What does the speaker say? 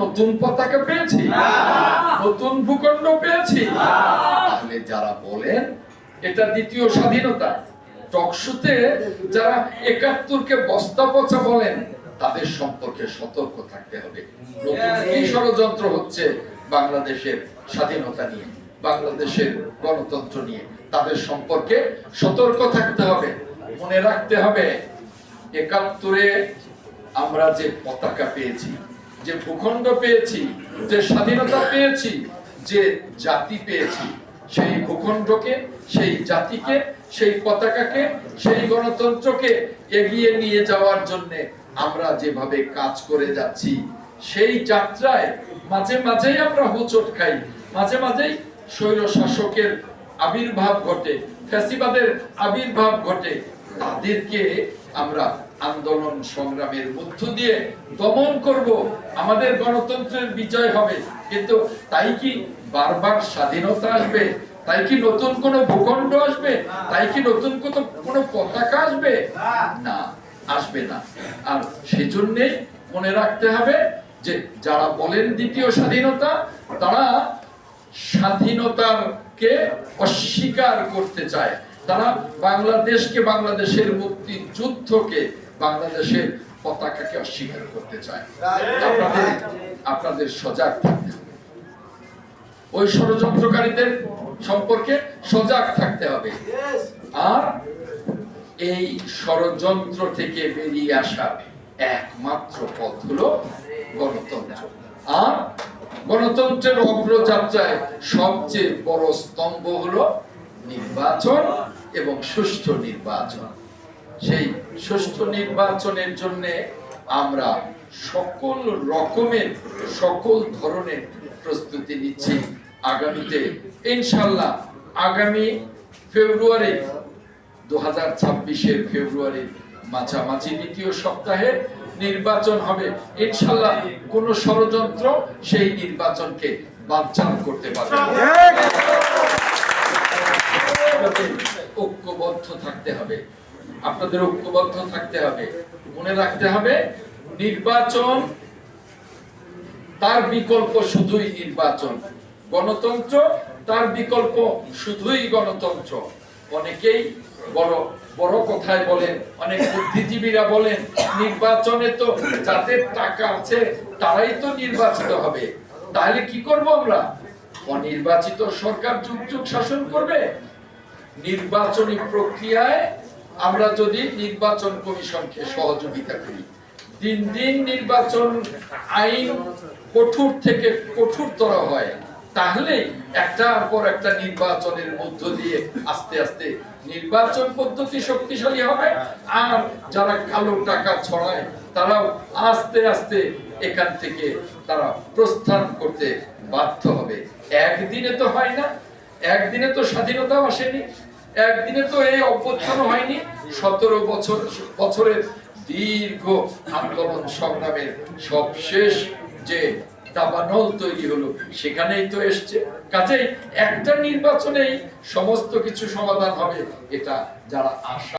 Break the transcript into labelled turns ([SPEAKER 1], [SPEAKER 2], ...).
[SPEAKER 1] নতুন পতাকা পেয়েছি। নতুন ভূখণ্ড পেয়েছি। তাহলে যারা বলেন এটা দ্বিতীয় স্বাধীনতা। টকশুতে যারা একাত্তরকে বস্তা পচা বলেন তাদের সম্পর্কে সতর্ক থাকতে হবে। নতুন কি ষড়যন্ত্র হচ্ছে বাংলাদেশের স্বাধীনতা নিয়ে বাংলাদেশের গণতন্ত্র নিয়ে? তাদের সম্পর্কে সতর্ক থাকতে হবে মনে রাখতে হবে একাত্তরে আমরা যে পতাকা পেয়েছি যে ভূখণ্ড পেয়েছি, যে স্বাধীনতা পেয়েছি, যে জাতি পেয়েছি, সেই ভূখণ্ডকে, সেই জাতিকে, সেই পতাকাকে, সেই গণতন্ত্রকে এগিয়ে নিয়ে যাওয়ার জন্য আমরা যেভাবে কাজ করে যাচ্ছি, সেই যাত্রায় মাঝে মাঝেই আমরা হোঁচট খাই। মাঝে মাঝেই স্বৈর শাসকের আবির্ভাব ঘটে, ফ্যাসিবাদের আবির্ভাব ঘটে তাদেরকে আমরা আন্দোলন সংগ্রামের মধ্য দিয়ে দমন করব। আমাদের গণতন্ত্রের বিজয় হবে। কিন্তু তাই কি বারবার স্বাধীনতা আসবে? তাই কি নতুন কোন ভূখণ্ড আসবে? তাই কি নতুন কোন কোন পতাকা আসবে? না আসবে না। আর সেজন্য মনে রাখতে হবে যে যারা বলেন দ্বিতীয় স্বাধীনতা, তারা স্বাধীনতাকে অস্বীকার করতে চায়। তারা বাংলাদেশকে বাংলাদেশের মুক্তি যুদ্ধকে বাংলাদেশের পতাকাকে অস্বীকার করতে চায়। আপনাদের আপনাদের সজাগ থাকতে হবে। ওই ষড়যন্ত্রকারীদের সম্পর্কে সজাগ থাকতে হবে। আর এই ষড়যন্ত্র থেকে বেরিয়ে আসা একমাত্র পথ হলো গণতন্ত্র। আর গণতন্ত্রের অগ্রযাত্রায় সবচেয়ে বড় স্তম্ভ হলো নির্বাচন এবং সুষ্ঠু নির্বাচন। সেই সুষ্ঠু নির্বাচনের জন্য আমরা সকল রকমের, সকল ধরনের প্রস্তুতি নিচ্ছি আগামীতে। ইনশাল্লাহ আগামী ফেব্রুয়ারি দু হাজার ছাব্বিশের ফেব্রুয়ারির মাঝামাঝি দ্বিতীয় সপ্তাহে নির্বাচন হবে। ইনশাল্লাহ কোন ষড়যন্ত্র সেই নির্বাচনকে বানচাল করতে পারবে ঐক্যবদ্ধ থাকতে হবে। আপনাদের ঐক্যবদ্ধ থাকতে হবে। মনে রাখতে হবে, নির্বাচন তার বিকল্প শুধুই নির্বাচন। গণতন্ত্র তার বিকল্প শুধুই গণতন্ত্র। অনেকেই বড় বড় কথায় বলেন, অনেক বুদ্ধিজীবীরা বলেন, নির্বাচনে তো যাদের টাকা আছে তারাই তো নির্বাচিত হবে। তাহলে কি করব আমরা? অনির্বাচিত সরকার যুগ যুগ শাসন করবে, নির্বাচনী প্রক্রিয়ায় আমরা যদি নির্বাচন কমিশনকে সহযোগিতা করি, দিন দিন নির্বাচন আইন কঠোর থেকে কঠোরতর হয়। তাহলে একটার পর একটা নির্বাচনের মধ্য দিয়ে আস্তে আস্তে নির্বাচন পদ্ধতি শক্তিশালী হবে। আর যারা কালো টাকা ছড়ায়, তারাও আস্তে আস্তে এখান থেকে তারা প্রস্থান করতে বাধ্য হবে। একদিনে তো হয় না, একদিনে তো স্বাধীনতাও আসেনি, একদিনে তো এই অভ্যুত্থান হয়নি। সতেরো বছর, বছরের দীর্ঘ আন্দোলন সংগ্রামের সবশেষ যে দাবানল তৈরি হলো। সেখানেই তো এসছে। কাজেই একটা নির্বাচনেই সমস্ত কিছু সমাধান হবে, এটা যারা আশা